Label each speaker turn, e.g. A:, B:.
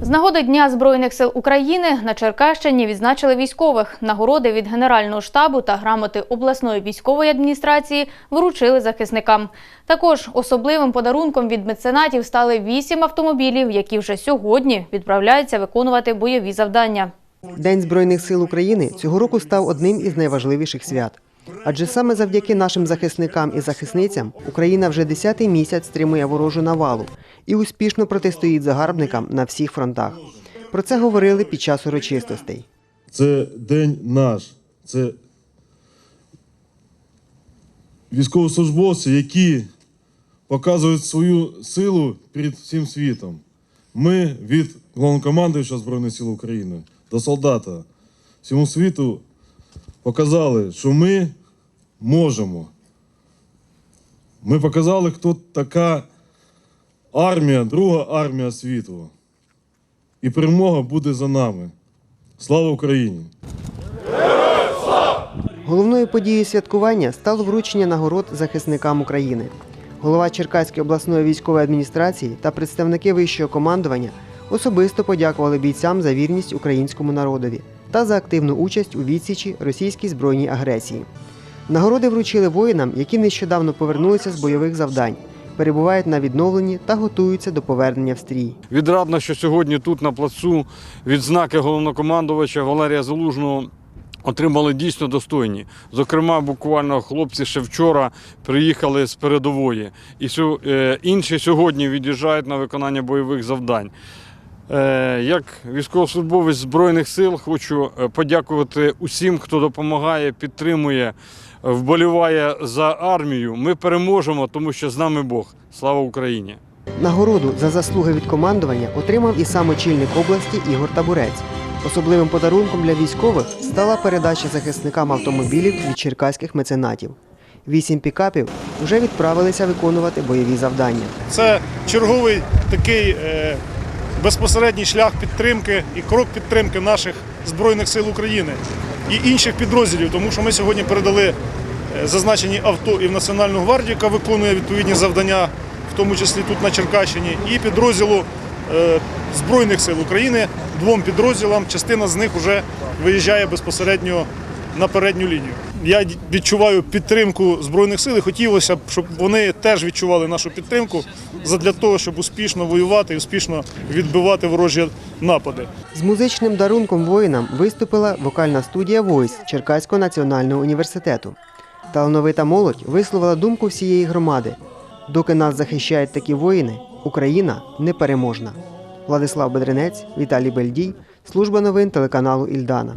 A: З нагоди Дня Збройних сил України на Черкащині відзначили військових. Нагороди від Генерального штабу та грамоти обласної військової адміністрації вручили захисникам. Також особливим подарунком від меценатів стали вісім автомобілів, які вже сьогодні відправляються виконувати бойові завдання.
B: День Збройних сил України цього року став одним із найважливіших свят. Адже саме завдяки нашим захисникам і захисницям Україна вже десятий місяць стримує ворожу навалу і успішно протистоїть загарбникам на всіх фронтах. Про це говорили під час урочистостей.
C: Це день наш. Це військовослужбовці, які показують свою силу перед всім світом. Ми від головнокомандуючого Збройних сил України до солдата всьому світу показали, що ми можемо. Ми показали, хто така армія, друга армія світу. І перемога буде за нами. Слава Україні!
B: Головною подією святкування стало вручення нагород захисникам України. Голова Черкаської обласної військової адміністрації та представники вищого командування особисто подякували бійцям за вірність українському народові та за активну участь у відсічі російській збройній агресії. Нагороди вручили воїнам, які нещодавно повернулися з бойових завдань, перебувають на відновленні та готуються до повернення в стрій.
D: Відрадно, що сьогодні тут на плацу відзнаки головнокомандувача Валерія Залужного отримали дійсно достойні. Зокрема, буквально хлопці ще вчора приїхали з передової, і е, інші сьогодні від'їжджають на виконання бойових завдань. Е, Як військовослужбовець Збройних сил хочу е, подякувати усім, хто допомагає, підтримує, вболіває за армію. Ми переможемо, тому що з нами Бог. Слава Україні!
B: Нагороду за заслуги від командування отримав і сам очільник області Ігор Табурець. Особливим подарунком для військових стала передача захисникам автомобілів від черкаських меценатів. Вісім пікапів вже відправилися виконувати бойові завдання.
E: Це черговий такий е, безпосередній шлях підтримки і крок підтримки наших Збройних сил України і інших підрозділів, тому що ми сьогодні передали е, зазначені авто і в Національну гвардію, яка виконує відповідні завдання, в тому числі тут на Черкащині, і підрозділу е, Збройних сил України двом підрозділам. Частина з них вже виїжджає безпосередньо на передню лінію. Я відчуваю підтримку збройних сил. і Хотілося б, щоб вони теж відчували нашу підтримку задля того, щоб успішно воювати і успішно відбивати ворожі напади.
B: З музичним дарунком воїнам виступила вокальна студія Войс Черкаського національного університету. Талановита молодь висловила думку всієї громади. Доки нас захищають такі воїни, Україна непереможна. Владислав Бедренець, Віталій Бельдій, служба новин телеканалу Ільдана.